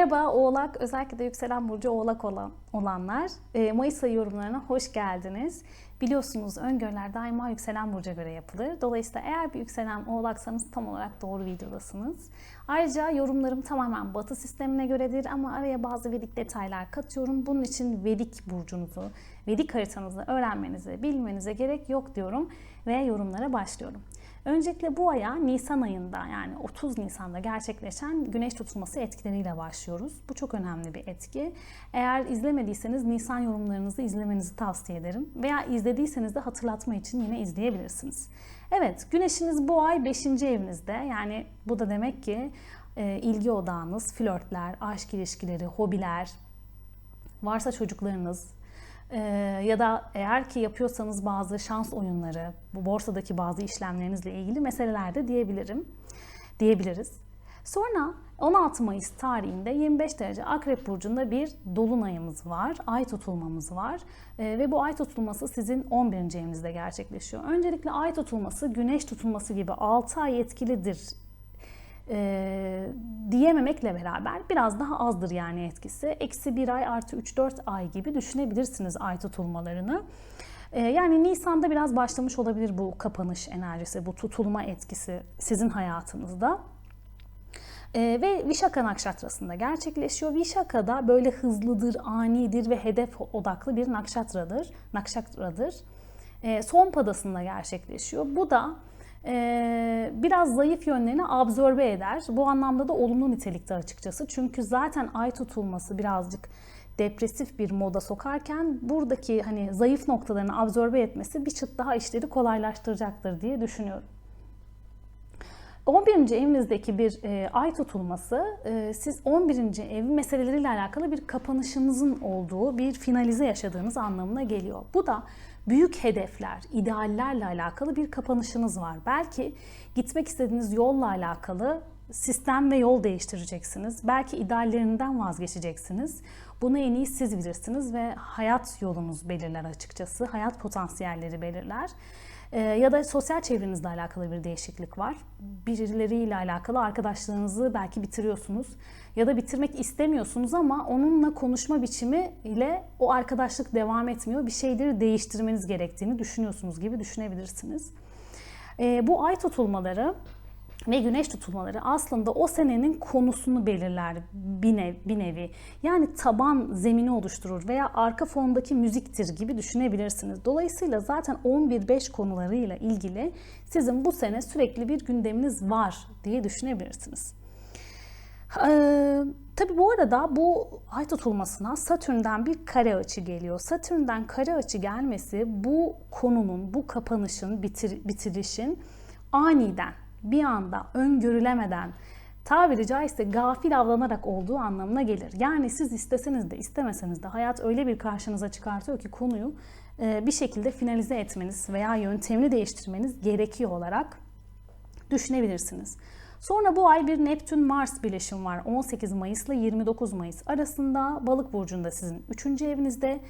Merhaba Oğlak, özellikle de yükselen burcu Oğlak olan olanlar. E, Mayıs ayı yorumlarına hoş geldiniz. Biliyorsunuz öngörüler daima yükselen burca göre yapılır. Dolayısıyla eğer bir yükselen Oğlaksanız tam olarak doğru videodasınız. Ayrıca yorumlarım tamamen Batı sistemine göredir ama araya bazı Vedik detaylar katıyorum. Bunun için Vedik burcunuzu, Vedik haritanızı öğrenmenize, bilmenize gerek yok diyorum ve yorumlara başlıyorum. Öncelikle bu aya Nisan ayında yani 30 Nisan'da gerçekleşen güneş tutulması etkileriyle başlıyoruz. Bu çok önemli bir etki. Eğer izlemediyseniz Nisan yorumlarınızı izlemenizi tavsiye ederim. Veya izlediyseniz de hatırlatma için yine izleyebilirsiniz. Evet, güneşiniz bu ay 5. evinizde. Yani bu da demek ki e, ilgi odağınız, flörtler, aşk ilişkileri, hobiler, varsa çocuklarınız, ee, ya da eğer ki yapıyorsanız bazı şans oyunları, bu borsadaki bazı işlemlerinizle ilgili meseleler de diyebilirim, diyebiliriz. Sonra 16 Mayıs tarihinde 25 derece Akrep Burcu'nda bir dolunayımız var, ay tutulmamız var ee, ve bu ay tutulması sizin 11. evinizde gerçekleşiyor. Öncelikle ay tutulması güneş tutulması gibi 6 ay etkilidir e, diyememekle beraber biraz daha azdır yani etkisi. Eksi bir ay artı 3-4 ay gibi düşünebilirsiniz ay tutulmalarını. E, yani Nisan'da biraz başlamış olabilir bu kapanış enerjisi, bu tutulma etkisi sizin hayatınızda. E, ve Vişaka Nakşatrası'nda gerçekleşiyor. Vişaka da böyle hızlıdır, anidir ve hedef odaklı bir nakşatradır. Nakşatradır. E, son padasında gerçekleşiyor. Bu da biraz zayıf yönlerini absorbe eder. Bu anlamda da olumlu nitelikte açıkçası. Çünkü zaten ay tutulması birazcık depresif bir moda sokarken buradaki hani zayıf noktalarını absorbe etmesi bir çıt daha işleri kolaylaştıracaktır diye düşünüyorum. 11. evinizdeki bir e, ay tutulması e, siz 11. ev meseleleriyle alakalı bir kapanışınızın olduğu, bir finalize yaşadığınız anlamına geliyor. Bu da büyük hedefler, ideallerle alakalı bir kapanışınız var. Belki gitmek istediğiniz yolla alakalı sistem ve yol değiştireceksiniz. Belki ideallerinden vazgeçeceksiniz. Bunu en iyi siz bilirsiniz ve hayat yolunuz belirler açıkçası. Hayat potansiyelleri belirler. Ee, ya da sosyal çevrenizle alakalı bir değişiklik var. Birileriyle alakalı arkadaşlığınızı belki bitiriyorsunuz ya da bitirmek istemiyorsunuz ama onunla konuşma biçimi ile o arkadaşlık devam etmiyor. Bir şeyleri değiştirmeniz gerektiğini düşünüyorsunuz gibi düşünebilirsiniz. Ee, bu ay tutulmaları ve güneş tutulmaları aslında o senenin konusunu belirler bir, nev, bir nevi. Yani taban zemini oluşturur veya arka fondaki müziktir gibi düşünebilirsiniz. Dolayısıyla zaten 11-5 konularıyla ilgili sizin bu sene sürekli bir gündeminiz var diye düşünebilirsiniz. Ee, tabii bu arada bu ay tutulmasına Satürn'den bir kare açı geliyor. Satürn'den kare açı gelmesi bu konunun, bu kapanışın, bitir, bitirişin aniden bir anda öngörülemeden tabiri caizse gafil avlanarak olduğu anlamına gelir. Yani siz isteseniz de istemeseniz de hayat öyle bir karşınıza çıkartıyor ki konuyu e, bir şekilde finalize etmeniz veya yöntemini değiştirmeniz gerekiyor olarak düşünebilirsiniz. Sonra bu ay bir Neptün-Mars birleşim var. 18 Mayıs ile 29 Mayıs arasında Balık burcunda sizin 3. evinizde.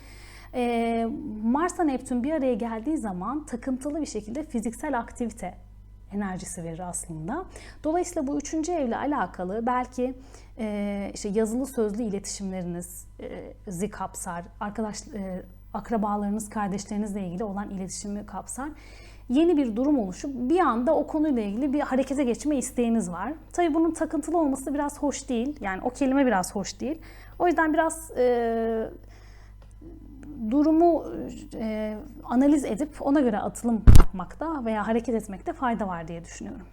E, Mars'la Neptün bir araya geldiği zaman takıntılı bir şekilde fiziksel aktivite enerjisi verir aslında. Dolayısıyla bu üçüncü evle alakalı belki e, işte yazılı sözlü iletişimleriniz e, kapsar, arkadaş e, akrabalarınız, kardeşlerinizle ilgili olan iletişimi kapsar. Yeni bir durum oluşup bir anda o konuyla ilgili bir harekete geçme isteğiniz var. Tabii bunun takıntılı olması biraz hoş değil. Yani o kelime biraz hoş değil. O yüzden biraz e, durumu e, analiz edip ona göre atılım yapmakta veya hareket etmekte fayda var diye düşünüyorum.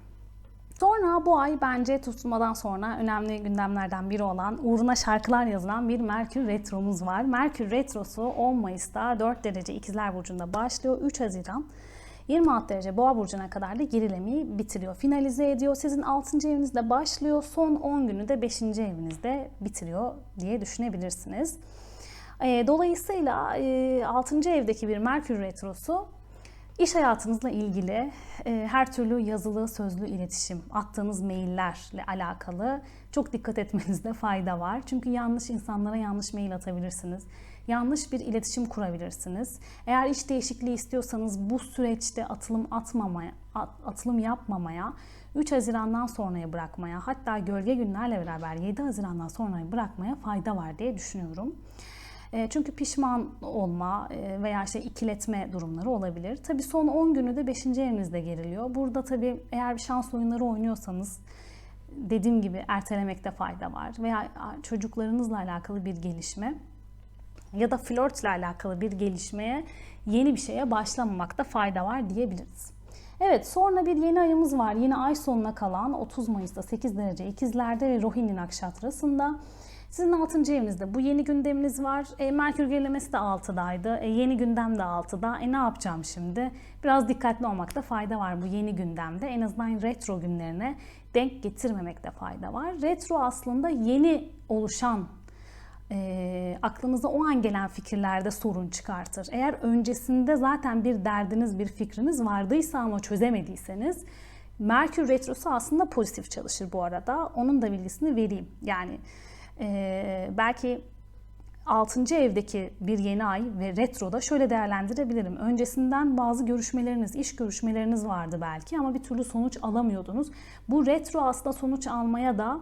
Sonra bu ay bence tutulmadan sonra önemli gündemlerden biri olan uğruna şarkılar yazılan bir Merkür Retro'muz var. Merkür Retrosu 10 Mayıs'ta 4 derece İkizler Burcu'nda başlıyor. 3 Haziran 26 derece Boğa Burcu'na kadar da gerilemeyi bitiriyor. Finalize ediyor. Sizin 6. evinizde başlıyor. Son 10 günü de 5. evinizde bitiriyor diye düşünebilirsiniz. Dolayısıyla 6. evdeki bir Merkür Retrosu İş hayatınızla ilgili e, her türlü yazılı, sözlü iletişim, attığınız maillerle alakalı çok dikkat etmenizde fayda var. Çünkü yanlış insanlara yanlış mail atabilirsiniz. Yanlış bir iletişim kurabilirsiniz. Eğer iş değişikliği istiyorsanız bu süreçte atılım atmamaya, at- atılım yapmamaya, 3 Haziran'dan sonraya bırakmaya, hatta gölge günlerle beraber 7 Haziran'dan sonraya bırakmaya fayda var diye düşünüyorum. E, Çünkü pişman olma e, veya işte ikiletme durumları olabilir. Tabii son 10 günü de 5. evinizde geriliyor. Burada tabii eğer bir şans oyunları oynuyorsanız dediğim gibi ertelemekte fayda var. Veya çocuklarınızla alakalı bir gelişme ya da flörtle alakalı bir gelişmeye yeni bir şeye başlamamakta fayda var diyebiliriz. Evet sonra bir yeni ayımız var. Yine ay sonuna kalan 30 Mayıs'ta 8 derece ikizlerde ve Rohini Nakşatrası'nda. Sizin 6. evinizde bu yeni gündeminiz var. E, Merkür gerilemesi de 6'daydı. E, yeni gündem de 6'da. E ne yapacağım şimdi? Biraz dikkatli olmakta fayda var bu yeni gündemde. En azından retro günlerine denk getirmemekte fayda var. Retro aslında yeni oluşan e, aklınıza o an gelen fikirlerde sorun çıkartır. Eğer öncesinde zaten bir derdiniz, bir fikriniz vardıysa ama çözemediyseniz Merkür Retrosu aslında pozitif çalışır bu arada. Onun da bilgisini vereyim. Yani e, belki 6. evdeki bir yeni ay ve retroda şöyle değerlendirebilirim. Öncesinden bazı görüşmeleriniz, iş görüşmeleriniz vardı belki ama bir türlü sonuç alamıyordunuz. Bu retro aslında sonuç almaya da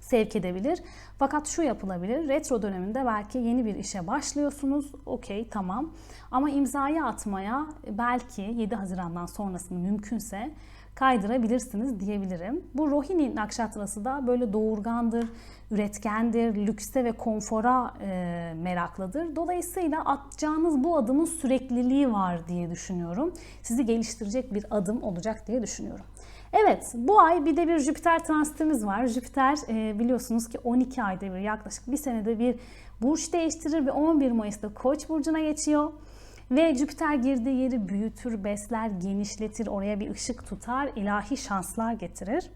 sevk edebilir. Fakat şu yapılabilir. Retro döneminde belki yeni bir işe başlıyorsunuz. Okey tamam. Ama imzayı atmaya belki 7 Haziran'dan sonrasını mümkünse kaydırabilirsiniz diyebilirim. Bu Rohini nakşatrası da böyle doğurgandır, üretkendir, lükse ve konfora e, meraklıdır. Dolayısıyla atacağınız bu adımın sürekliliği var diye düşünüyorum. Sizi geliştirecek bir adım olacak diye düşünüyorum. Evet bu ay bir de bir Jüpiter transitimiz var. Jüpiter e, biliyorsunuz ki 12 ayda bir yaklaşık bir senede bir burç değiştirir ve 11 Mayıs'ta Koç burcuna geçiyor. Ve Jüpiter girdiği yeri büyütür, besler, genişletir, oraya bir ışık tutar, ilahi şanslar getirir.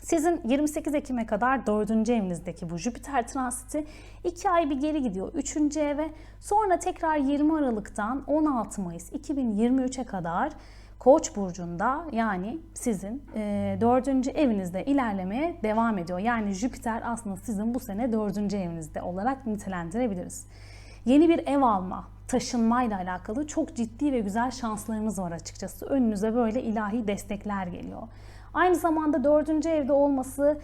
Sizin 28 Ekim'e kadar 4. evinizdeki bu Jüpiter transiti 2 ay bir geri gidiyor 3. eve. Sonra tekrar 20 Aralık'tan 16 Mayıs 2023'e kadar Koç burcunda yani sizin e, 4. evinizde ilerlemeye devam ediyor. Yani Jüpiter aslında sizin bu sene 4. evinizde olarak nitelendirebiliriz. Yeni bir ev alma, taşınmayla alakalı çok ciddi ve güzel şanslarınız var açıkçası. Önünüze böyle ilahi destekler geliyor. Aynı zamanda dördüncü evde olması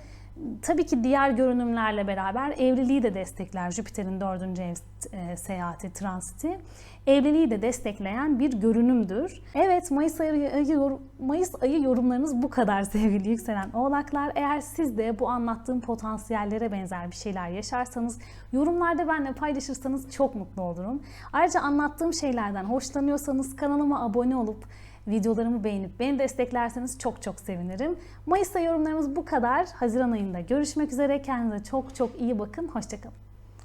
tabii ki diğer görünümlerle beraber evliliği de destekler. Jüpiter'in dördüncü ev e, seyahati, transiti. Evliliği de destekleyen bir görünümdür. Evet Mayıs ayı, Mayıs ayı yorumlarınız bu kadar sevgili yükselen oğlaklar. Eğer siz de bu anlattığım potansiyellere benzer bir şeyler yaşarsanız yorumlarda benimle paylaşırsanız çok mutlu olurum. Ayrıca anlattığım şeylerden hoşlanıyorsanız kanalıma abone olup videolarımı beğenip beni desteklerseniz çok çok sevinirim. Mayıs'ta yorumlarımız bu kadar. Haziran ayında görüşmek üzere. Kendinize çok çok iyi bakın. Hoşçakalın.